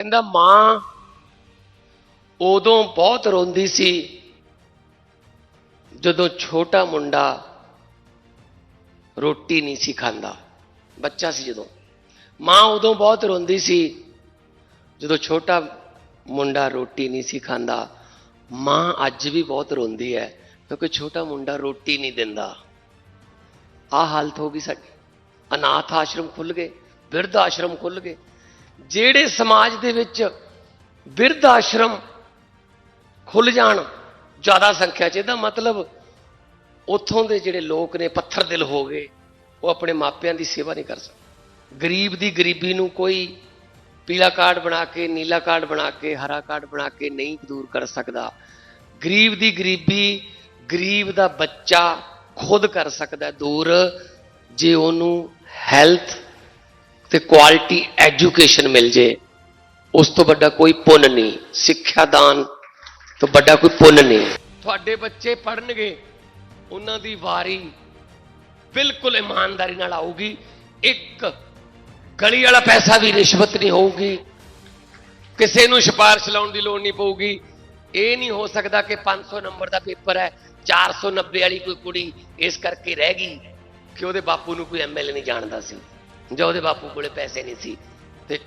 ਕਹਿੰਦਾ, ਮਾਂ, ਉਦੋਂ ਬਹੁਤ ਰੋਂਦੀ ਸੀ ਜਦੋਂ ਛੋਟਾ ਮੁੰਡਾ ਰੋਟੀ ਨਹੀਂ ਸੀ ਖਾਂਦਾ, ਬੱਚਾ ਸੀ ਜਦੋਂ। ਮਾਂ ਉਦੋਂ ਬਹੁਤ ਰੋਂਦੀ ਸੀ ਜਦੋਂ ਛੋਟਾ ਮੁੰਡਾ ਰੋਟੀ ਨਹੀਂ ਸੀ ਖਾਂਦਾ। ਮਾਂ ਅੱਜ ਵੀ ਬਹੁਤ ਰੋਂਦੀ ਹੈ ਕਿਉਂਕਿ ਛੋਟਾ ਮੁੰਡਾ ਰੋਟੀ ਨਹੀਂ ਦਿੰਦਾ। ਆ ਹਾਲਤ ਹੋ ਗਈ ਸਾਡੀ। ਅਨਾਥ ਆਸ਼ਰਮ ਖੁੱਲ ਗਏ, ਬਿਰਧ ਆਸ਼ਰਮ ਖੁੱਲ ਗਏ। ਜਿਹੜੇ ਸਮਾਜ ਦੇ ਵਿੱਚ ਬਿਰਧ ਆਸ਼ਰਮ ਖੁੱਲ ਜਾਣ, ਜ਼ਿਆਦਾ ਸੰਖਿਆ 'ਚ, ਇਹਦਾ ਮਤਲਬ ਉੱਥੋਂ ਦੇ ਜਿਹੜੇ ਲੋਕ ਨੇ, ਪੱਥਰ ਦਿਲ ਹੋ ਗਏ, ਉਹ ਆਪਣੇ ਮਾਪਿਆਂ ਦੀ ਸੇਵਾ ਨਹੀਂ ਕਰ ਸਕਦੇ। ਗਰੀਬ ਦੀ ਗਰੀਬੀ ਨੂੰ ਕੋਈ ਪੀਲਾ ਕਾਰਡ ਬਣਾ ਕੇ, ਨੀਲਾ ਕਾਰਡ ਬਣਾ ਕੇ, ਹਰਾ ਕਾਰਡ ਬਣਾ ਕੇ ਨਹੀਂ ਦੂਰ ਕਰ ਸਕਦਾ। ਗਰੀਬ ਦੀ ਗਰੀਬੀ, ਗਰੀਬ ਦਾ ਬੱਚਾ ਖੁਦ ਕਰ ਸਕਦਾ ਦੂਰ, ਜੇ ਉਹਨੂੰ ਹੈਲਥ ਤੇ ਕੁਆਲਿਟੀ ਐਜੂਕੇਸ਼ਨ ਮਿਲ ਜੇ, ਉਸ ਤੋਂ ਵੱਡਾ ਕੋਈ ਪੁੰਨ ਨਹੀਂ, ਸਿੱਖਿਆ ਦਾਨ ਤੋਂ ਵੱਡਾ ਕੋਈ ਪੁੰਨ ਨਹੀਂ। ਤੁਹਾਡੇ ਬੱਚੇ ਪੜਨਗੇ ਉਹਨਾਂ ਦੀ ਵਾਰੀ ਬਿਲਕੁਲ ਇਮਾਨਦਾਰੀ ਨਾਲ ਆਊਗੀ, ਇੱਕ ਗਲੀ ਵਾਲਾ ਪੈਸਾ ਵੀ ਰਿਸ਼ਵਤ ਨਹੀਂ ਹੋਊਗੀ, ਕਿਸੇ ਨੂੰ ਸਿਫਾਰਿਸ਼ ਲਾਉਣ ਦੀ ਲੋੜ ਨਹੀਂ ਪਊਗੀ। ਇਹ ਨਹੀਂ ਹੋ ਸਕਦਾ ਕਿ 500 ਨੰਬਰ ਦਾ ਪੇਪਰ ਹੈ 490 ਵਾਲੀ ਕੋਈ ਕੁੜੀ ਇਸ ਕਰਕੇ ਰਹਿ ਗਈ ਕਿ ਉਹਦੇ ਬਾਪੂ ਨੂੰ ਕੋਈ ਐਮਐਲਏ ਨਹੀਂ ਜਾਣਦਾ ਸੀ। ਜਾਂ ਉਹਦੇ ਬਾਪੂ ਕੋਲੇ ਪੈਸੇ ਨਹੀਂ ਸੀ ਤੇ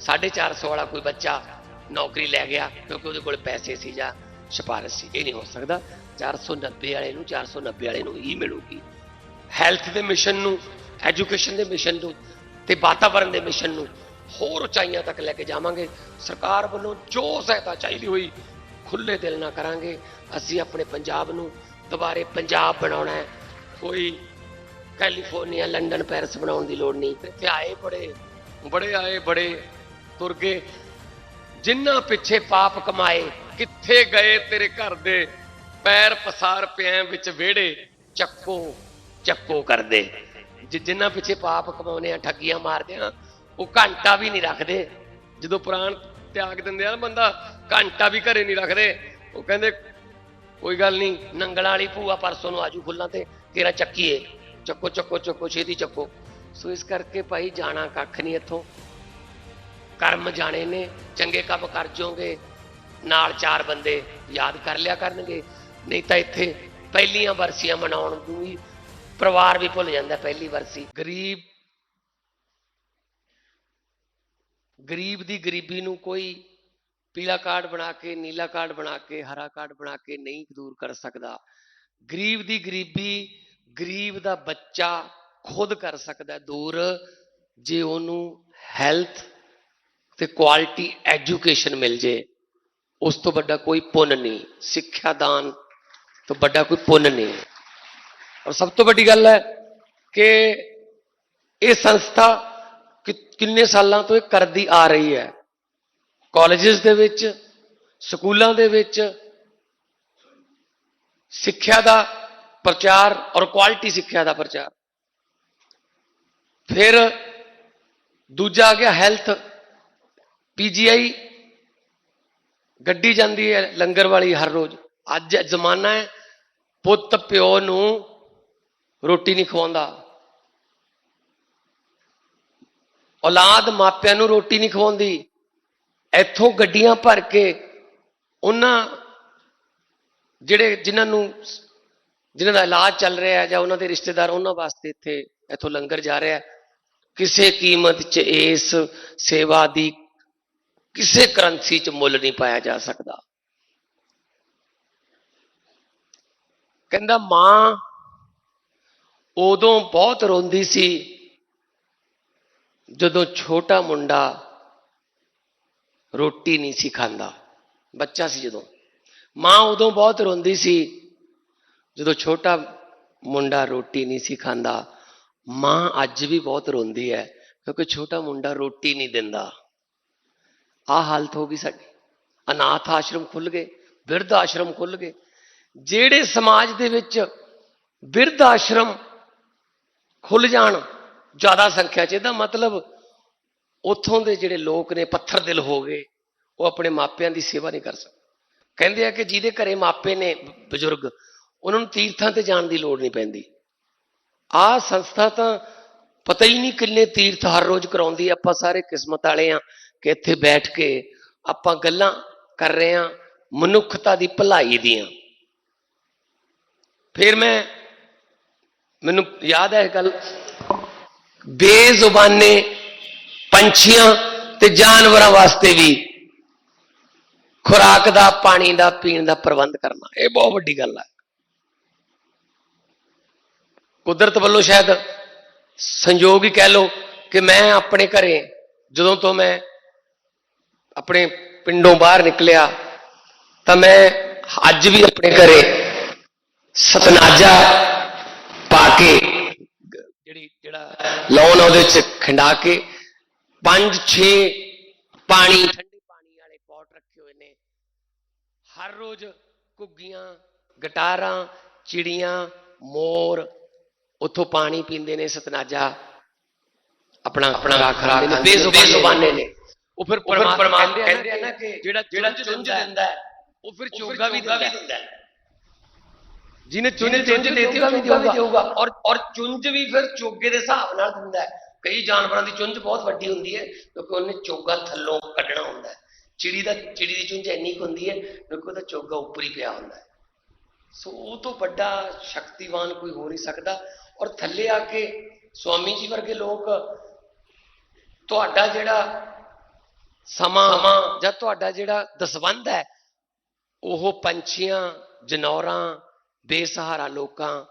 450 ਵਾਲਾ ਕੋਈ ਬੱਚਾ ਨੌਕਰੀ ਲੈ ਗਿਆ ਕਿਉਂਕਿ ਉਹਦੇ ਕੋਲ ਪੈਸੇ ਸੀ ਜਾਂ ਸਿਫਾਰਿਸ਼ ਸੀ, ਇਹ ਨਹੀਂ ਹੋ ਸਕਦਾ। 490 ਵਾਲੇ ਨੂੰ 490 ਵਾਲੇ ਨੂੰ ਹੀ ਮਿਲੂਗੀ। ਹੈਲਥ ਦੇ ਮਿਸ਼ਨ ਨੂੰ ਐਜੂਕੇਸ਼ਨ ਦੇ ਮਿਸ਼ਨ ਨੂੰ ਤੇ ਵਾਤਾਵਰਣ ਦੇ ਮਿਸ਼ਨ ਨੂੰ ਹੋਰ ਉਚਾਈਆਂ ਤੱਕ ਲੈ ਕੇ ਜਾਵਾਂਗੇ। ਸਰਕਾਰ ਵੱਲੋਂ ਜੋ ਸਹਾਇਤਾ ਚਾਹੀਦੀ ਹੋਈ ਖੁੱਲੇ ਦਿਲ ਨਾਲ ਕਰਾਂਗੇ। ਅਸੀਂ ਆਪਣੇ ਪੰਜਾਬ ਨੂੰ ਦੁਬਾਰੇ ਪੰਜਾਬ ਬਣਾਉਣਾ ਹੈ। ਕੋਈ ਕੈਲੀਫੋਰਨੀਆ, ਲੰਡਨ, ਪੈਰਿਸ ਬਣਾਉਣ ਦੀ ਲੋੜ ਨਹੀਂ। ਇੱਥੇ ਆਏ ਬੜੇ ਬੜੇ ਆਏ, ਬੜੇ ਤੁਰ ਗਏ। ਜਿੰਨਾ ਪਿੱਛੇ ਪਾਪ ਕਮਾਏ, ਕਿੱਥੇ ਗਏ ਤੇਰੇ ਘਰ ਦੇ? ਪੈਰ ਪਸਾਰ ਪਿਆਂ ਵਿੱਚ ਵਿਹੜੇ, ਚੱਕੋ ਚੱਕੋ ਕਰਦੇ। ਜਿੰਨਾ ਪਿੱਛੇ ਪਾਪ ਕਮਾਉਨੇ ਆ, ਠੱਗੀਆਂ ਮਾਰਦੇ ਆ, ਉਹ ਘੰਟਾ ਵੀ ਨਹੀਂ ਰੱਖਦੇ। ਜਦੋਂ ਪ੍ਰਾਣ ਤਿਆਗ ਦਿੰਦੇ ਆ ਨਾ ਬੰਦਾ, ਘੰਟਾ ਵੀ ਘਰੇ ਨਹੀਂ ਰੱਖਦੇ। ਉਹ ਕਹਿੰਦੇ, ਕੋਈ ਗੱਲ ਨਹੀਂ, ਨੰਗਲਾਂ ਵਾਲੀ ਭੂਆ ਪਰਸੋਂ ਨੂੰ ਆਜੂ ਫੁੱਲਾਂ ਤੇ, ਤੇਰਾ ਚੱਕੀਏ। ਚੱਕੋ ਚੱਕੋ ਚੱਕੋ, ਛੇਤੀ ਚੱਕੋ। ਸੋ ਇਸ ਕਰਕੇ ਭਾਈ ਜਾਣਾ ਕੱਖ ਨਹੀਂ ਇੱਥੋਂ। ਕਰਮ ਜਾਣੇ ਨੇ, ਚੰਗੇ ਕੰਮ ਕਰ ਜਾਓਗੇ, ਨਾਲ ਚਾਰ ਬੰਦੇ ਯਾਦ ਕਰ ਲਿਆ ਕਰਨਗੇ। ਨਹੀਂ ਤਾਂ ਇੱਥੇ ਪਹਿਲੀਆਂ ਵਰਸੀਆਂ ਮਨਾਉਣ ਨੂੰ ਵੀ ਪਰਿਵਾਰ ਵੀ ਭੁੱਲ ਜਾਂਦਾ, ਪਹਿਲੀ ਵਰਸੀ। ਗਰੀਬ ਗਰੀਬ ਦੀ ਗਰੀਬੀ ਨੂੰ ਕੋਈ ਪੀਲਾ ਕਾਰਡ ਬਣਾ ਕੇ, ਨੀਲਾ ਕਾਰਡ ਬਣਾ ਕੇ, ਹਰਾ ਕਾਰਡ ਬਣਾ ਕੇ ਨਹੀਂ ਦੂਰ ਕਰ ਸਕਦਾ। ਗਰੀਬ ਦੀ ਗਰੀਬੀ ਗਰੀਬ ਦਾ ਬੱਚਾ ਖੁਦ ਕਰ ਸਕਦਾ ਦੂਰ, ਜੇ ਉਹਨੂੰ ਹੈਲਥ ਤੇ ਕੁਆਲਿਟੀ ਐਜੂਕੇਸ਼ਨ ਮਿਲ ਜੇ, ਉਸ ਤੋਂ ਵੱਡਾ ਕੋਈ ਪੁੰਨ ਨਹੀਂ, ਸਿੱਖਿਆ ਦਾਨ ਤੋਂ ਵੱਡਾ ਕੋਈ ਪੁੰਨ ਨਹੀਂ। ਔਰ ਸਭ ਤੋਂ ਵੱਡੀ ਗੱਲ ਹੈ ਕਿ ਇਹ ਸੰਸਥਾ ਕਿ- ਕਿੰਨੇ ਸਾਲਾਂ ਤੋਂ ਇਹ ਕਰਦੀ ਆ ਰਹੀ ਹੈ। ਕਾਲਜਸ ਦੇ ਵਿੱਚ, ਸਕੂਲਾਂ ਦੇ ਵਿੱਚ ਸਿੱਖਿਆ ਦਾ ਪ੍ਰਚਾਰ ਔਰ ਕੁਆਲਿਟੀ ਸਿੱਖਿਆ ਦਾ ਪ੍ਰਚਾਰ। ਫਿਰ ਦੂਜਾ ਆ ਗਿਆ ਹੈਲਥ ਪੀਜੀਆਈ ਗੱਡੀ ਜਾਂਦੀ ਹੈ ਲੰਗਰ ਵਾਲੀ ਹਰ ਰੋਜ਼। ਅੱਜ ਜ਼ਮਾਨਾ ਹੈ, ਪੁੱਤ ਪਿਓ ਨੂੰ ਰੋਟੀ ਨਹੀਂ ਖਵਾਉਂਦਾ। ਔਲਾਦ ਮਾਪਿਆਂ ਨੂੰ ਰੋਟੀ ਨਹੀਂ ਖਵਾਉਂਦੀ। ਇੱਥੋਂ ਗੱਡੀਆਂ ਭਰ ਕੇ ਉਹਨਾਂ ਜਿਹੜੇ ਜਿਨ੍ਹਾਂ ਨੂੰ ਜਿਨ੍ਹਾਂ ਦਾ ਇਲਾਜ ਚੱਲ ਰਿਹਾ ਹੈ ਜਾਂ ਉਹਨਾਂ ਦੇ ਰਿਸ਼ਤੇਦਾਰ ਉਹਨਾਂ ਵਾਸਤੇ ਇੱਥੇ ਇੱਥੋਂ ਲੰਗਰ ਜਾ ਰਿਹਾ ਹੈ, ਕਿਸੇ ਕੀਮਤ 'ਚ ਇਸ ਸੇਵਾ ਦੀ ਕਿਸੇ ਕਰੰਸੀ 'ਚ ਮੁੱਲ ਨਹੀਂ ਪਾਇਆ ਜਾ ਸਕਦਾ। ਕਹਿੰਦਾ ਮਾਂ ਉਦੋਂ ਬਹੁਤ ਰੋਂਦੀ ਸੀ ਜਦੋਂ ਛੋਟਾ ਮੁੰਡਾ ਰੋਟੀ ਨਹੀਂ ਸੀ ਖਾਂਦਾ, ਬੱਚਾ ਸੀ ਜਦੋਂ। ਮਾਂ ਉਦੋਂ ਬਹੁਤ ਰੋਂਦੀ ਸੀ ਜਦੋਂ ਛੋਟਾ ਮੁੰਡਾ ਰੋਟੀ ਨਹੀਂ ਸੀ ਖਾਂਦਾ, ਮਾਂ ਅੱਜ ਵੀ ਬਹੁਤ ਰੋਂਦੀ ਹੈ, ਕਿਉਂਕਿ ਛੋਟਾ ਮੁੰਡਾ ਰੋਟੀ ਨਹੀਂ ਦਿੰਦਾ। ਆ ਹਾਲਤ ਹੋ ਗਈ ਸਾਡੀ। ਅਨਾਥ ਆਸ਼ਰਮ ਖੁੱਲ ਗਏ, ਬਿਰਧ ਆਸ਼ਰਮ ਖੁੱਲ ਗਏ। ਜਿਹੜੇ ਸਮਾਜ ਦੇ ਵਿੱਚ ਬਿਰਧ ਆਸ਼ਰਮ ਖੁੱਲ ਜਾਣ, ਜ਼ਿਆਦਾ ਸੰਖਿਆ 'ਚ, ਇਹਦਾ ਮਤਲਬ ਉੱਥੋਂ ਦੇ ਜਿਹੜੇ ਲੋਕ ਨੇ, ਪੱਥਰ ਦਿਲ ਹੋ ਗਏ, ਉਹ ਆਪਣੇ ਮਾਪਿਆਂ ਦੀ ਸੇਵਾ ਨਹੀਂ ਕਰ ਸਕਦੇ। ਕਹਿੰਦੇ ਆ ਕਿ ਜਿਹਦੇ ਘਰੇ ਮਾਪੇ ਨੇ, ਬਜ਼ੁਰਗ ਉਹਨਾਂ ਨੂੰ ਤੀਰਥਾਂ ਤੇ ਜਾਣ ਦੀ ਲੋੜ ਨਹੀਂ ਪੈਂਦੀ। ਆਹ ਸੰਸਥਾ ਤਾਂ ਪਤਾ ਹੀ ਨਹੀਂ ਕਿੰਨੇ ਤੀਰਥ ਹਰ ਰੋਜ਼ ਕਰਾਉਂਦੀ ਆਪਾਂ ਸਾਰੇ ਕਿਸਮਤ ਵਾਲੇ ਆ ਕਿ ਇੱਥੇ ਬੈਠ ਕੇ ਆਪਾਂ ਗੱਲਾਂ ਕਰ ਰਹੇ ਹਾਂ ਮਨੁੱਖਤਾ ਦੀ ਭਲਾਈ ਦੀਆਂ। ਫਿਰ ਮੈਂ, ਮੈਨੂੰ ਯਾਦ ਹੈ ਇਹ ਗੱਲ, ਬੇਜ਼ੁਬਾਨੇ ਪੰਛੀਆਂ ਤੇ ਜਾਨਵਰਾਂ ਵਾਸਤੇ ਵੀ ਖੁਰਾਕ ਦਾ, ਪਾਣੀ ਦਾ, ਪੀਣ ਦਾ ਪ੍ਰਬੰਧ ਕਰਨਾ। ਇਹ ਬਹੁਤ ਵੱਡੀ ਗੱਲ ਹੈ ਕੁਦਰਤ ਵੱਲੋਂ ਸ਼ਾਇਦ ਸੰਯੋਗ ਹੀ ਕਹਿ ਲਓ ਕਿ ਮੈਂ ਆਪਣੇ ਘਰੇ, ਜਦੋਂ ਤੋਂ ਮੈਂ ਆਪਣੇ ਪਿੰਡੋਂ ਬਾਹਰ ਨਿਕਲਿਆ, ਤਾਂ ਮੈਂ ਅੱਜ ਵੀ ਆਪਣੇ ਘਰੇ ਸਤਨਾਜਾ ਪਾ ਕੇ, ਜਿਹੜੀ ਜਿਹੜਾ ਲੌਨ ਉਹਦੇ ਚ ਖਿੰਡਾ ਕੇ ਪੰਜ ਛੇ ਪਾਣੀ, ਠੰਡੇ ਪਾਣੀ ਵਾਲੇ ਪੌਟ ਰੱਖੇ ਹੋਏ ਨੇ। ਹਰ ਰੋਜ਼ ਘੁੱਗੀਆਂ, ਗਟਾਰਾਂ, ਚਿੜੀਆਂ, ਮੋਰ ਉੱਥੋਂ ਪਾਣੀ ਪੀਂਦੇ ਨੇ ਸਤਨਾਜਾ ਆਪਣਾ ਆਪਣਾ ਖਰਾਕ ਨੇ ਬੇਜ਼ੁਬਾਨੇ ਨੇ। ਉਹ ਫਿਰ ਪਰਮਾਤਮਾ ਕਹਿੰਦੇ ਆ ਨਾ ਕਿ ਜਿਹੜਾ ਜਿਹੜਾ ਚੁੰਝ ਦਿੰਦਾ ਹੈ ਉਹ ਫਿਰ ਚੋਗਾ ਵੀ ਦਿੰਦਾ ਹੈ। ਜਿਹਨੇ ਚੁੰਝ ਚੁੰਝ ਦੇਤੀ ਉਹ ਵੀ ਦੇਊਗਾ ਔਰ ਔਰ ਚੁੰਝ ਵੀ ਫਿਰ ਚੋਗੇ ਦੇ ਹਿਸਾਬ ਨਾਲ ਦਿੰਦਾ ਹੈ। ਕਈ ਜਾਨਵਰਾਂ ਦੀ ਚੁੰਝ ਬਹੁਤ ਵੱਡੀ ਹੁੰਦੀ ਹੈ ਕਿਉਂਕਿ ਉਹਨੇ ਚੋਗਾ ਥੱਲੋਂ ਕੱਢਣਾ ਹੁੰਦਾ ਹੈ। ਚਿੜੀ ਦਾ ਚਿੜੀ ਦੀ ਚੁੰਝ ਇੰਨੀ ਕੁ ਹੁੰਦੀ ਹੈ ਕਿਉਂਕਿ ਉਹਦਾ ਚੋਗਾ ਉੱਪਰ ਹੀ ਪਿਆ ਹੁੰਦਾ ਹੈ। ਸੋ ਉਹ ਤੋਂ ਵੱਡਾ ਸ਼ਕਤੀਵਾਨ ਕੋਈ ਹੋ ਨਹੀਂ ਸਕਦਾ। ਔਰ ਥੱਲੇ ਆ ਕੇ ਸਵਾਮੀ ਜੀ ਵਰਗੇ ਲੋਕ ਤੁਹਾਡਾ ਜਿਹੜਾ ਸਮਾਂ ਜਾਂ ਤੁਹਾਡਾ ਜਿਹੜਾ ਦਸਵੰਧ ਹੈ, ਉਹ ਪੰਛੀਆਂ, ਜਨੌਰਾਂ, ਬੇਸਹਾਰਾ ਲੋਕਾਂ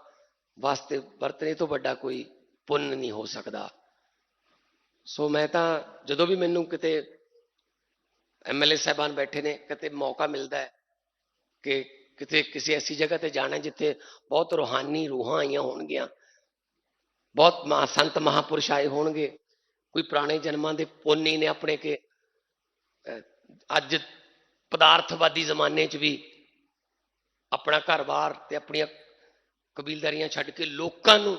ਵਾਸਤੇ ਵਰਤਣੇ ਤੋਂ ਵੱਡਾ ਕੋਈ ਪੁੰਨ ਨਹੀਂ ਹੋ ਸਕਦਾ। ਸੋ ਮੈਂ ਤਾਂ ਜਦੋਂ ਵੀ ਮੈਨੂੰ ਕਿਤੇ ਐਮਐਲਏ ਸਾਹਿਬਾਨ ਬੈਠੇ ਨੇ, ਕਿਤੇ ਮੌਕਾ ਮਿਲਦਾ ਹੈ ਕਿ ਕਿਤੇ ਕਿਸੇ ਐਸੀ ਜਗ੍ਹਾ ਤੇ ਜਾਣਾ ਜਿੱਥੇ ਬਹੁਤ ਰੂਹਾਨੀ ਰੂਹਾਂ ਆਈਆਂ ਹੋਣਗੀਆਂ ਬਹੁਤ ਮਹਾ ਸੰਤ ਮਹਾਪੁਰਸ਼ ਆਏ ਹੋਣਗੇ ਕੋਈ ਪੁਰਾਣੇ ਜਨਮਾਂ ਦੇ ਪੁੰਨੀ ਨੇ ਆਪਣੇ ਕੇ ਅਹ, ਅੱਜ ਪਦਾਰਥਵਾਦੀ ਜ਼ਮਾਨੇ 'ਚ ਵੀ ਆਪਣਾ ਘਰ-ਬਾਰ ਤੇ ਆਪਣੀਆਂ ਕਬੀਲਦਾਰੀਆਂ ਛੱਡ ਕੇ ਲੋਕਾਂ ਨੂੰ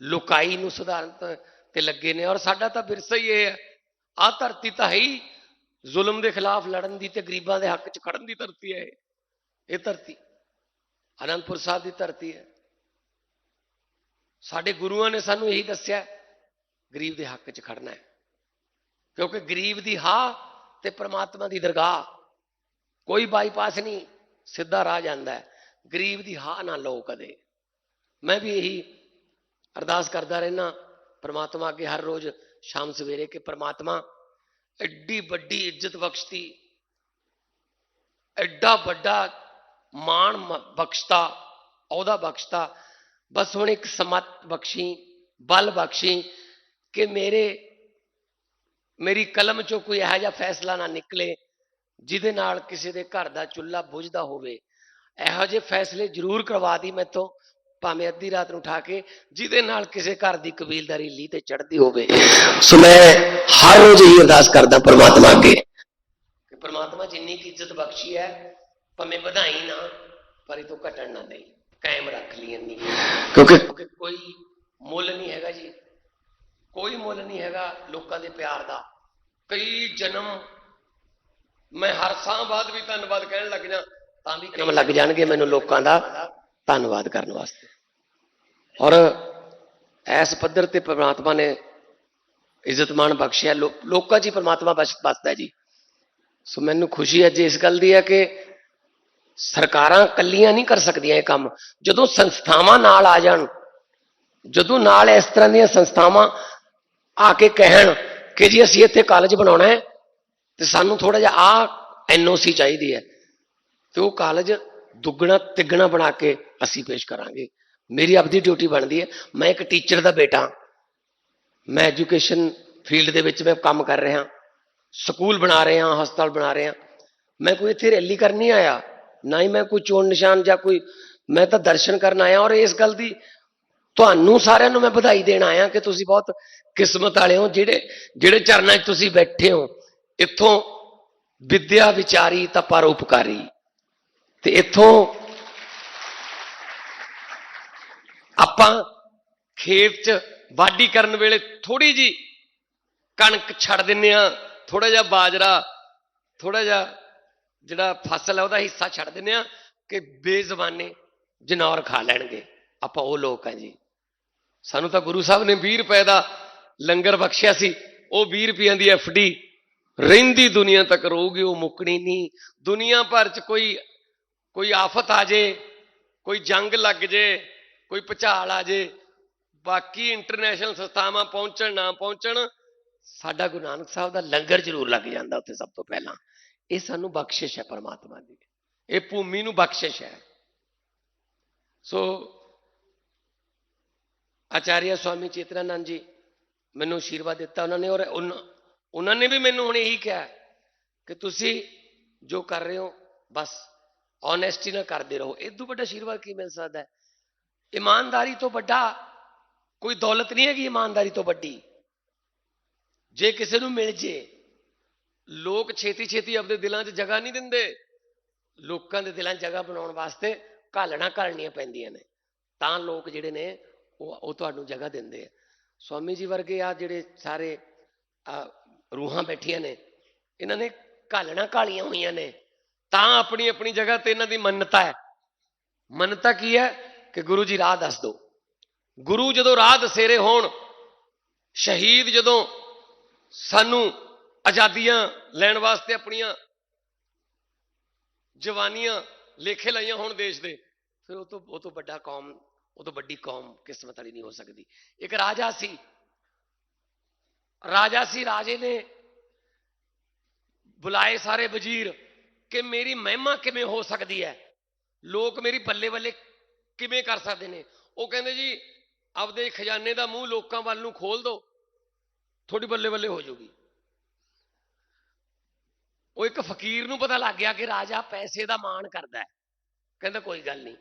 ਲੋਕਾਈ ਨੂੰ ਸੁਧਾਰਨ ਤੇ- ਤੇ ਲੱਗੇ ਨੇ ਔਰ ਸਾਡਾ ਤਾਂ ਵਿਰਸਾ ਹੀ ਇਹ ਹੈ ਆਹ ਧਰਤੀ ਤਾਂ ਹੈ ਹੀ ਜ਼ੁਲਮ ਦੇ ਖਿਲਾਫ ਲੜਨ ਦੀ ਤੇ ਗਰੀਬਾਂ ਦੇ ਹੱਕ 'ਚ ਖੜਨ ਦੀ ਧਰਤੀ ਹੈ ਇਹ ਇਹ ਧਰਤੀ ਅਨੰਦਪੁਰ ਸਾਹਿਬ ਦੀ ਧਰਤੀ ਹੈ ਸਾਡੇ ਗੁਰੂਆਂ ਨੇ ਸਾਨੂੰ ਇਹੀ ਦੱਸਿਆ ਗਰੀਬ ਦੇ ਹੱਕ 'ਚ ਖੜਨਾ ਹੈ। ਕਿਉਂਕਿ ਗਰੀਬ ਦੀ ਹਾਂ ਤੇ ਪ੍ਰਮਾਤਮਾ ਦੀ ਦਰਗਾਹ, ਕੋਈ ਬਾਈਪਾਸ ਨਹੀਂ, ਸਿੱਧਾ ਰਾਹ ਜਾਂਦਾ ਹੈ। ਗਰੀਬ ਦੀ ਹਾਂ ਨਾ ਲਓ ਕਦੇ। ਮੈਂ ਵੀ ਇਹੀ ਅਰਦਾਸ ਕਰਦਾ ਰਹਿਣਾ ਪ੍ਰਮਾਤਮਾ ਅੱਗੇ ਹਰ ਰੋਜ਼ ਸ਼ਾਮ ਸਵੇਰੇ ਕਿ ਪ੍ਰਮਾਤਮਾ ਐਡੀ ਵੱਡੀ ਇੱਜ਼ਤ ਬਖਸ਼ਤੀ, ਐਡਾ ਵੱਡਾ ਮਾਣ ਬਖਸ਼ਤਾ ਉਹਦਾ ਬਖਸ਼ਤਾ ਬਸ ਹੁਣ ਇੱਕ ਸਮਤ ਬਖਸ਼ੀ, ਬਲ ਬਖਸ਼ੀ ਕਿ ਮੇਰੇ, ਮੇਰੀ ਕਲਮ ਚੋਂ ਕੋਈ ਇਹੋ ਜਿਹਾ ਫੈਸਲਾ ਨਾ ਨਿਕਲੇ ਜਿਹਦੇ ਨਾਲ ਕਿਸੇ ਦੇ ਘਰ ਦਾ ਚੁੱਲ੍ਹਾ ਬੁਝਦਾ ਹੋਵੇ। ਇਹੋ ਜਿਹੇ ਫੈਸਲੇ ਜ਼ਰੂਰ ਕਰਵਾ ਦੀ ਮੈਥੋਂ, ਭਾਵੇਂ ਅੱਧੀ ਰਾਤ ਨੂੰ ਉਠਾ ਕੇ ਜਿਹਦੇ ਨਾਲ ਕਿਸੇ ਘਰ ਦੀ ਕਬੀਲਦਾਰੀ ਲੀ ਤੇ ਚੜਦੀ ਹੋਵੇ। ਸੋ ਮੈਂ ਹਰ ਰੋਜ਼ ਇਹ ਅਰਦਾਸ ਕਰਦਾ ਪਰਮਾਤਮਾ ਅੱਗੇ ਕਿ ਪਰਮਾਤਮਾ ਜਿੰਨੀ ਕੀ ਇੱਜ਼ਤ ਬਖਸ਼ੀ ਹੈ, ਭਾਵੇਂ ਵਧਾਈ ਨਾ, ਪਰ ਇਹ ਤੋਂ ਘਟਣ ਨਾ ਦੇਈ। ਕਾਇਮ ਰੱਖ ਲਈ ਇੰਨੀ। ਕਿਉਂਕਿ ਕੋਈ ਮੁੱਲ ਨਹੀਂ ਹੈਗਾ ਜੀ। ਕੋਈ ਮੁੱਲ ਨਹੀਂ ਹੈਗਾ ਲੋਕਾਂ ਦੇ ਪਿਆਰ ਦਾ। ਕਈ ਜਨਮ ਮੈਂ ਹਰ ਸਾਹ ਬਾਅਦ ਵੀ ਧੰਨਵਾਦ ਕਹਿਣ ਲੱਗ ਜਾ ਤਾਂ ਵੀ ਕੰਮ ਲੱਗ ਜਾਣਗੇ ਮੈਨੂੰ ਲੋਕਾਂ ਦਾ ਧੰਨਵਾਦ ਕਰਨ ਵਾਸਤੇ। ਔਰ ਐਸ ਪੱਧਰ ਤੇ ਪ੍ਰਮਾਤਮਾ ਨੇ ਇੱਜ਼ਤ ਮਾਣ ਬਖਸ਼ਿਆ। ਲੋਕਾਂ 'ਚ ਹੀ ਪ੍ਰਮਾਤਮਾ ਬਸ ਬਸਦਾ ਜੀ। ਸੋ ਮੈਨੂੰ ਖੁਸ਼ੀ ਅੱਜ ਇਸ ਗੱਲ ਦੀ ਹੈ ਕਿ ਸਰਕਾਰਾਂ ਇਕੱਲੀਆਂ ਨਹੀਂ ਕਰ ਸਕਦੀਆਂ ਇਹ ਕੰਮ। ਜਦੋਂ ਸੰਸਥਾਵਾਂ ਨਾਲ ਆ ਜਾਣ, ਜਦੋਂ ਨਾਲ ਇਸ ਤਰ੍ਹਾਂ ਦੀਆਂ ਸੰਸਥਾਵਾਂ ਆ ਕੇ ਕਹਿਣ ਕਿ ਜੀ ਅਸੀਂ ਇੱਥੇ ਕਾਲਜ ਬਣਾਉਣਾ ਹੈ, ਤੇ ਸਾਨੂੰ ਥੋੜਾ ਜਿਹਾ ਆ ਐਨਓਸੀ ਚਾਹੀਦੀ ਹੈ, ਤੇ ਉਹ ਕਾਲਜ ਦੁੱਗਣਾ ਤਿੱਗਣਾ ਬਣਾ ਕੇ ਅਸੀਂ ਪੇਸ਼ ਕਰਾਂਗੇ। ਮੇਰੀ ਆਪਦੀ ਡਿਊਟੀ ਬਣਦੀ ਹੈ, ਮੈਂ ਇੱਕ ਟੀਚਰ ਦਾ ਬੇਟਾ ਮੈਂ ਐਜੂਕੇਸ਼ਨ ਫੀਲਡ ਦੇ ਵਿੱਚ ਮੈਂ ਕੰਮ ਕਰ ਰਿਹਾ ਸਕੂਲ ਬਣਾ ਰਿਹਾ ਹਸਪਤਾਲ ਬਣਾ ਰਿਹਾ ਮੈਂ ਕੋਈ ਇੱਥੇ ਰੈਲੀ ਕਰਨ ਨਹੀਂ ਆਇਆ। ਨਾ ਹੀ ਮੈਂ ਕੋਈ ਚੋਣ ਨਿਸ਼ਾਨ ਜਾਂ ਕੋਈ, ਮੈਂ ਤਾਂ ਦਰਸ਼ਨ ਕਰਨ ਆਇਆ ਔਰ ਇਸ ਗੱਲ ਦੀ ਤੁਹਾਨੂੰ ਸਾਰਿਆਂ ਨੂੰ ਮੈਂ ਵਧਾਈ ਦੇਣ ਆਇਆ ਕਿ ਤੁਸੀਂ ਬਹੁਤ ਕਿਸਮਤ ਵਾਲੇ ਹੋ, ਜਿਹੜੇ ਜਿਹੜੇ ਚਰਨਾਂ 'ਚ ਤੁਸੀਂ ਬੈਠੇ ਹੋ, ਇੱਥੋਂ ਵਿਦਿਆ ਵਿਚਾਰੀ ਤਾਂ ਪਰਉਪਕਾਰੀ। ਤੇ ਇੱਥੋਂ ਆਪਾਂ ਖੇਤ 'ਚ ਵਾਢੀ ਕਰਨ ਵੇਲੇ ਥੋੜੀ ਜੀ ਕਣਕ ਛੱਡ ਦਿੰਨੇ ਆ ਥੋੜਾ ਜਿਹਾ ਬਾਜਰਾ ਥੋੜਾ ਜਿਹਾ ਜਿਹੜਾ ਫਸਲ ਹੈ, ਉਹਦਾ ਹਿੱਸਾ ਛੱਡ ਦਿੰਦੇ ਆ ਕਿ ਬੇਜ਼ਬਾਨੇ ਜਨੌਰ ਖਾ ਲੈਣਗੇ। ਆਪਾਂ ਉਹ ਲੋਕ ਆ ਜੀ। ਸਾਨੂੰ ਤਾਂ ਗੁਰੂ ਸਾਹਿਬ ਨੇ 20 ਰੁਪਏ ਦਾ ਲੰਗਰ ਬਖਸ਼ਿਆ ਸੀ। ਉਹ 20 ਰੁਪਏ ਦੀ ਡੀ ਰਹਿੰਦੀ ਦੁਨੀਆ ਤੱਕ ਰਹੂਗੀ ਉਹ ਮੁੱਕਣੀ ਨਹੀਂ। ਦੁਨੀਆ ਭਰ ਚ ਕੋਈ ਕੋਈ ਆਫਤ ਆ ਜੇ, ਕੋਈ ਜੰਗ ਲੱਗ ਜੇ, ਕੋਈ ਭੁਚਾਲ ਆ ਜੇ, ਬਾਕੀ ਇੰਟਰਨੈਸ਼ਨਲ ਸੰਸਥਾਵਾਂ ਪਹੁੰਚਣ, ਨਾ ਪਹੁੰਚਣ, ਸਾਡਾ ਗੁਰੂ ਨਾਨਕ ਸਾਹਿਬ ਦਾ ਲੰਗਰ ਜ਼ਰੂਰ ਲੱਗ ਜਾਂਦਾ ਉੱਥੇ ਸਭ ਤੋਂ ਪਹਿਲਾਂ। ਇਹ ਸਾਨੂੰ ਬਖਸ਼ਿਸ਼ ਹੈ ਪਰਮਾਤਮਾ ਦੀ। ਇਹ ਭੂਮੀ ਨੂੰ ਬਖਸ਼ਿਸ਼ ਹੈ। ਸੋ ਆਚਾਰੀਆ ਸਵਾਮੀ ਚੇਤਨਾਨੰਦ ਜੀ ਮੈਨੂੰ ਆਸ਼ੀਰਵਾਦ ਦਿੱਤਾ ਉਹਨਾਂ ਨੇ ਔਰ ਉਨ- ਉਹਨਾਂ ਨੇ ਵੀ ਮੈਨੂੰ ਹੁਣ ਇਹੀ ਕਿਹਾ ਕਿ ਤੁਸੀਂ ਜੋ ਕਰ ਰਹੇ ਹੋ ਬਸ ਓਨੈਸਟੀ ਨਾਲ ਕਰਦੇ ਰਹੋ। ਇਹ ਤੋਂ ਵੱਡਾ ਆਸ਼ੀਰਵਾਦ ਕੀ ਮਿਲ ਸਕਦਾ ਹੈ? ਇਮਾਨਦਾਰੀ ਤੋਂ ਵੱਡਾ ਕੋਈ ਦੌਲਤ ਨਹੀਂ ਹੈਗੀ ਇਮਾਨਦਾਰੀ ਤੋਂ ਵੱਡੀ। ਜੇ ਕਿਸੇ ਨੂੰ ਮਿਲ ਜੇ ਲੋਕ ਛੇਤੀ ਛੇਤੀ ਆਪਦੇ ਦਿਲਾਂ 'ਚ ਜਗ੍ਹਾ ਨਹੀਂ ਦਿੰਦੇ। ਲੋਕਾਂ ਦੇ ਦਿਲਾਂ 'ਚ ਜਗ੍ਹਾ ਬਣਾਉਣ ਵਾਸਤੇ ਘਾਲਣਾ ਘਾਲਣੀਆਂ ਪੈਂਦੀਆਂ ਨੇ। ਤਾਂ ਲੋਕ ਜਿਹੜੇ ਨੇ, ਉਹ ਉਹ ਤੁਹਾਨੂੰ ਜਗ੍ਹਾ ਦਿੰਦੇ ਆ। ਸਵਾਮੀ ਜੀ ਵਰਗੇ ਆ ਜਿਹੜੇ ਸਾਰੇ ਰੂਹਾਂ ਬੈਠੀਆਂ ਨੇ, ਇਹਨਾਂ ਨੇ ਘਾਲਣਾ ਘਾਲੀਆਂ ਹੋਈਆਂ ਨੇ। ਤਾਂ ਆਪਣੀ ਆਪਣੀ ਜਗ੍ਹਾ ਤੇ ਇਹਨਾਂ ਦੀ ਮੰਨਤਾ ਹੈ। ਮੰਨਤਾ ਕੀ ਹੈ? ਕਿ ਗੁਰੂ ਜੀ ਰਾਹ ਦੱਸ ਦਿਓ। ਗੁਰੂ ਜਦੋਂ ਰਾਹ ਦਸੇਰੇ ਹੋਣ, ਸ਼ਹੀਦ ਜਦੋਂ ਸਾਨੂੰ ਆਜ਼ਾਦੀਆਂ ਲੈਣ ਵਾਸਤੇ ਆਪਣੀਆਂ ਜਵਾਨੀਆਂ ਲੇਖੇ ਲਾਈਆਂ ਹੋਣ ਦੇਸ਼ ਦੇ, ਫਿਰ ਉਹ ਤੋਂ ਉਹ ਤੋਂ ਵੱਡਾ ਕੌਮ, ਉਹ ਤੋਂ ਵੱਡੀ ਕੌਮ ਕਿਸਮਤ ਵਾਲੀ ਨਹੀਂ ਹੋ ਸਕਦੀ। ਇੱਕ ਰਾਜਾ ਸੀ। ਰਾਜਾ ਸੀ, ਰਾਜੇ ਨੇ ਬੁਲਾਏ ਸਾਰੇ ਵਜ਼ੀਰ ਕਿ ਮੇਰੀ ਮਹਿਮਾ ਕਿਵੇਂ ਹੋ ਸਕਦੀ ਹੈ? ਲੋਕ ਮੇਰੀ ਬੱਲੇ ਬੱਲੇ ਕਿਵੇਂ ਕਰ ਸਕਦੇ ਨੇ? ਉਹ ਕਹਿੰਦੇ ਜੀ, ਆਪਦੇ ਖਜ਼ਾਨੇ ਦਾ ਮੂੰਹ ਲੋਕਾਂ ਵੱਲ ਨੂੰ ਖੋਲ ਦਿਓ ਤੁਹਾਡੀ ਬੱਲੇ ਬੱਲੇ ਹੋ ਜਾਊਗੀ ਇੱਕ ਫਕੀਰ ਨੂੰ ਪਤਾ ਲੱਗ ਗਿਆ ਕਿ ਰਾਜਾ ਪੈਸੇ ਦਾ ਮਾਣ ਕਰਦਾ ਹੈ। ਕਹਿੰਦਾ ਕੋਈ ਗੱਲ ਨਹੀਂ।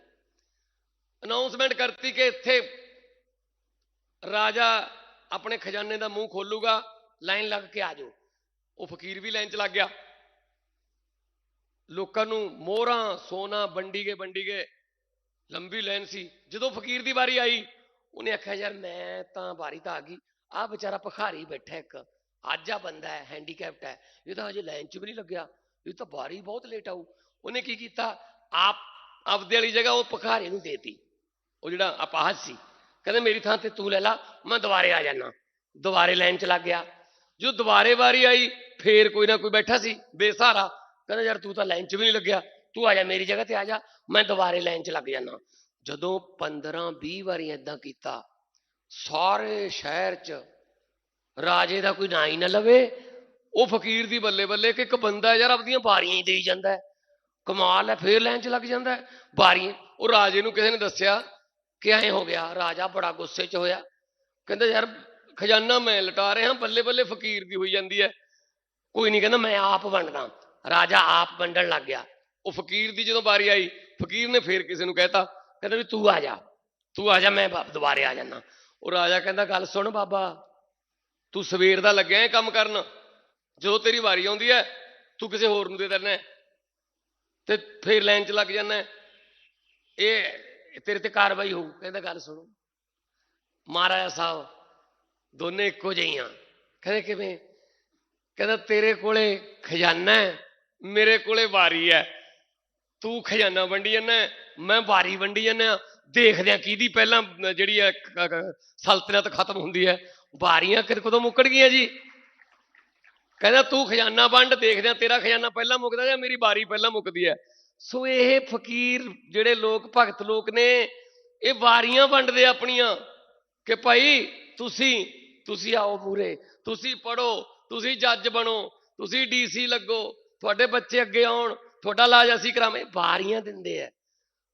ਅਨਾਉਂਸਮੈਂਟ ਕਰਤੀ ਕਿ ਇੱਥੇ ਰਾਜਾ ਆਪਣੇ ਖਜ਼ਾਨੇ ਦਾ ਮੂੰਹ ਖੋਲੂਗਾ, ਲਾਈਨ ਲੱਗ ਕੇ ਆ ਜਾਓ। ਉਹ ਫਕੀਰ ਵੀ ਲਾਈਨ 'ਚ ਲੱਗ ਗਿਆ। ਲੋਕਾਂ ਨੂੰ ਮੋਹਰਾਂ, ਸੋਨਾ ਵੰਡੀ ਗਏ ਵੰਡੀ ਗਏ ਲੰਬੀ ਲਾਈਨ ਸੀ। ਜਦੋਂ ਫਕੀਰ ਦੀ ਵਾਰੀ ਆਈ, ਉਹਨੇ ਆਖਿਆ, ਯਾਰ ਮੈਂ ਤਾਂ ਵਾਰੀ ਤਾਂ ਆ ਗਈ ਆ ਵਿਚਾਰਾ ਭਖਾਰੀ ਬੈਠਾ ਇੱਕ। ਅੱਜ ਆ ਬੰਦਾ ਹੈ ਹੈਂਡੀਕੈਪਟ ਹੈ। ਇਹ ਤਾਂ ਹਜੇ ਲਾਈਨ 'ਚ ਵੀ ਨਹੀਂ ਲੱਗਿਆ। ਇਹ ਤਾਂ ਵਾਰੀ ਬਹੁਤ ਲੇਟ ਆਊ। ਉਹਨੇ ਕੀ ਕੀਤਾ? ਆਪ ਆਪਦੇ ਵਾਲੀ ਜਗ੍ਹਾ ਉਹ ਭਖਾਰੀ ਨੂੰ ਦੇਤੀ। ਉਹ ਜਿਹੜਾ ਅਪਾਹਜ ਸੀ। ਕਹਿੰਦਾ, ਮੇਰੀ ਥਾਂ ਤੇ ਤੂੰ ਲੈ ਲਾ, ਮੈਂ ਦੁਬਾਰੇ ਆ ਜਾਣਾ ਦੁਬਾਰੇ ਲਾਈਨ 'ਚ ਲੱਗ ਗਿਆ। ਜੋ ਦੁਬਾਰੇ ਵਾਰੀ ਆਈ, ਫੇਰ ਕੋਈ ਨਾ ਕੋਈ ਬੈਠਾ ਸੀ, ਬੇਸਹਾਰਾ। ਕਹਿੰਦਾ, ਯਾਰ, ਤੂੰ ਤਾਂ ਲਾਈਨ 'ਚ ਵੀ ਨਹੀਂ ਲੱਗਿਆ। ਤੂੰ ਆ ਜਾ, ਮੇਰੀ ਜਗ੍ਹਾ ਤੇ ਆ ਜਾ। ਮੈਂ ਦੁਬਾਰੇ ਲਾਈਨ 'ਚ ਲੱਗ ਜਾਣਾ ਜਦੋਂ 15 20 ਵਾਰੀ ਇਦਾਂ ਕੀਤਾ, ਸਾਰੇ ਸ਼ਹਿਰ 'ਚ ਰਾਜੇ ਦਾ ਕੋਈ ਨਾਂ ਹੀ ਨਾ ਲਵੇ। ਉਹ ਫਕੀਰ ਦੀ ਬੱਲੇ ਬੱਲੇ ਕਿ ਇੱਕ ਬੰਦਾ ਯਾਰ ਆਪਦੀਆਂ ਬਾਰੀਆਂ ਹੀ ਦੇਈ ਜਾਂਦਾ ਹੈ। ਕਮਾਲ ਹੈ, ਫੇਰ ਲੈਣ 'ਚ ਲੱਗ ਜਾਂਦਾ ਹੈ। ਬਾਰੀਆਂ, ਉਹ ਰਾਜੇ ਨੂੰ ਕਿਸੇ ਨੇ ਦੱਸਿਆ ਕਿ ਐਂ ਹੋ ਗਿਆ, ਰਾਜਾ ਬੜਾ ਗੁੱਸੇ 'ਚ ਹੋਇਆ। ਕਹਿੰਦਾ, ਯਾਰ, ਖਜ਼ਾਨਾ ਮੈਂ ਲਟਾ ਰਿਹਾ, ਬੱਲੇ ਬੱਲੇ ਫਕੀਰ ਦੀ ਹੋਈ ਜਾਂਦੀ ਹੈ। ਕੋਈ ਨਹੀਂ ਕਹਿੰਦਾ, ਮੈਂ ਆਪ ਵੰਡਦਾ। ਰਾਜਾ ਆਪ ਵੰਡਣ ਲੱਗ ਗਿਆ। ਉਹ ਫਕੀਰ ਦੀ ਜਦੋਂ ਵਾਰੀ ਆਈ, ਫਕੀਰ ਨੇ ਫੇਰ ਕਿਸੇ ਨੂੰ ਕਹਿਤਾ, ਕਹਿੰਦਾ ਵੀ ਤੂੰ ਆ ਜਾ, ਤੂੰ ਆ ਜਾ, ਮੈਂ ਦੁਬਾਰੇ ਆ ਜਾਣਾ ਉਹ ਰਾਜਾ ਕਹਿੰਦਾ, ਗੱਲ ਸੁਣ ਬਾਬਾ ਤੂੰ ਸਵੇਰ ਦਾ ਲੱਗਿਆ ਇਹ ਕੰਮ ਕਰਨ? ਜਦੋਂ ਤੇਰੀ ਵਾਰੀ ਆਉਂਦੀ ਹੈ, ਤੂੰ ਕਿਸੇ ਹੋਰ ਨੂੰ ਦੇ ਦਿੰਦਾ ਤੇ ਫੇਰ ਲਾਈਨ 'ਚ ਲੱਗ ਜਾਂਦਾ ਇਹ ਤੇਰੇ ਤੇ ਕਾਰਵਾਈ ਹੋਊ, ਕਹਿੰਦਾ ਗੱਲ ਸੁਣੋ। ਮਹਾਰਾਜਾ ਸਾਹਿਬ, ਦੋਨੇ ਇੱਕੋ ਜਿਹੀਆਂ ਕਹਿੰਦੇ ਕਿਵੇਂ? ਕਹਿੰਦਾ ਤੇਰੇ ਕੋਲੇ ਖਜ਼ਾਨਾ ਹੈ, ਮੇਰੇ ਕੋਲੇ ਵਾਰੀ ਹੈ। ਤੂੰ ਖਜ਼ਾਨਾ ਵੰਡੀ ਜਾਂਦਾ ਮੈਂ ਵਾਰੀ ਵੰਡੀ ਜਾਂਦਾ ਦੇਖਦੇ ਆ ਕਿਹਦੀ ਪਹਿਲਾਂ ਜਿਹੜੀ ਹੈ ਕ- ਸਲਤਨਤ ਖਤਮ ਹੁੰਦੀ ਹੈ। ਵਾਰੀਆਂ ਕਦੋਂ ਮੁੱਕੜ ਗਈਆਂ ਜੀ? ਕਹਿੰਦਾ, ਤੂੰ ਖਜ਼ਾਨਾ ਵੰਡ, ਦੇਖਦੇ ਆ ਤੇਰਾ ਖਜ਼ਾਨਾ ਪਹਿਲਾਂ ਮੁੱਕਦਾ ਜਾਂ ਮੇਰੀ ਵਾਰੀ ਪਹਿਲਾਂ ਮੁੱਕਦੀ ਹੈ? ਸੋ ਇਹ ਫਕੀਰ ਜਿਹੜੇ ਲੋਕ, ਭਗਤ ਲੋਕ ਨੇ, ਇਹ ਵਾਰੀਆਂ ਵੰਡਦੇ ਆਪਣੀਆਂ ਕਿ ਭਾਈ ਤੁਸੀਂ ਤੁਸੀਂ ਆਓ ਮੂਰੇ ਤੁਸੀਂ ਪੜੋ ਤੁਸੀਂ ਜੱਜ ਬਣੋ, ਤੁਸੀਂ ਡੀਸੀ ਲੱਗੋ, ਤੁਹਾਡੇ ਬੱਚੇ ਅੱਗੇ ਆਉਣ, ਤੁਹਾਡਾ ਇਲਾਜ ਅਸੀਂ ਕਰਾਵੇਂ ਵਾਰੀਆਂ ਦਿੰਦੇ ਆ।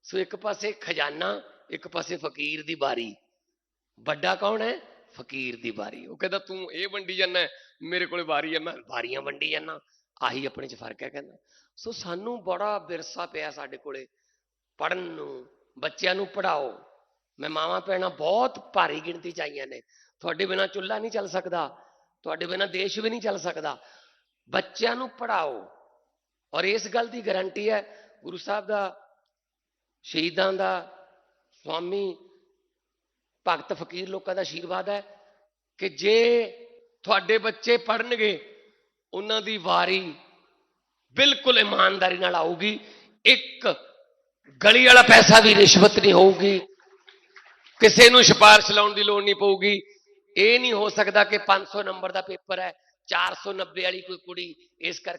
ਸੋ ਇੱਕ ਪਾਸੇ ਖਜ਼ਾਨਾ, ਇੱਕ ਪਾਸੇ ਫਕੀਰ ਦੀ ਬਾਰੀ। ਵੱਡਾ ਕੌਣ ਹੈ? ਫਕੀਰ ਦੀ ਬਾਰੀ। ਉਹ ਕਹਿੰਦਾ, ਤੂੰ ਇਹ ਵੰਡੀ ਜਾਂਦਾ ਮੇਰੇ ਕੋਲੇ ਵਾਰੀ ਹੈ। ਮੈਂ ਵਾਰੀਆਂ ਵੰਡੀ ਜਾਂਦਾ, ਆਹੀ ਆਪਣੇ ਚ ਫ਼ਰਕ ਹੈ ਕਹਿੰਦਾ। ਸੋ ਸਾਨੂੰ ਬੜਾ ਵਿਰਸਾ ਪਿਆ ਸਾਡੇ ਕੋਲੇ। ਪੜਨ ਨੂੰ, ਬੱਚਿਆਂ ਨੂੰ ਪੜਾਓ ਮੈਂ ਮਾਵਾਂ ਭੈਣਾਂ ਬਹੁਤ ਭਾਰੀ ਗਿਣਤੀ ਚ ਆਈਆਂ ਨੇ। ਤੁਹਾਡੇ ਬਿਨਾ ਚੁੱਲ੍ਹਾ ਨਹੀਂ ਚੱਲ ਸਕਦਾ। ਤੁਹਾਡੇ ਬਿਨਾ ਦੇਸ਼ ਵੀ ਨਹੀਂ ਚੱਲ ਸਕਦਾ। ਬੱਚਿਆਂ ਨੂੰ ਪੜਾਓ ਔਰ ਇਸ ਗੱਲ ਦੀ ਗਾਰੰਟੀ ਹੈ, ਗੁਰੂ ਸਾਹਿਬ ਦਾ ਸ਼ਹੀਦਾਂ ਦਾ ਸਵਾਮੀ ਭਗਤ ਫਕੀਰ ਲੋਕਾਂ ਦਾ ਆਸ਼ੀਰਵਾਦ ਹੈ ਕਿ ਜੇ ਤੁਹਾਡੇ ਬੱਚੇ ਪੜਨਗੇ ਉਹਨਾਂ ਦੀ ਵਾਰੀ ਬਿਲਕੁਲ ਇਮਾਨਦਾਰੀ ਨਾਲ ਆਊਗੀ। ਇੱਕ ਗਲੀ ਵਾਲਾ ਪੈਸਾ ਵੀ ਰਿਸ਼ਵਤ ਨਹੀਂ ਹੋਊਗੀ। ਕਿਸੇ ਨੂੰ ਸਿਫਾਰਿਸ਼ ਲਾਉਣ ਦੀ ਲੋੜ ਨਹੀਂ ਪਊਗੀ। ਇਹ ਨਹੀਂ ਹੋ ਸਕਦਾ ਕਿ 500 ਨੰਬਰ ਦਾ ਪੇਪਰ ਹੈ 490 ਵਾਲੀ ਕੋਈ ਕੁੜੀ ਇਸ ਕਰਕੇ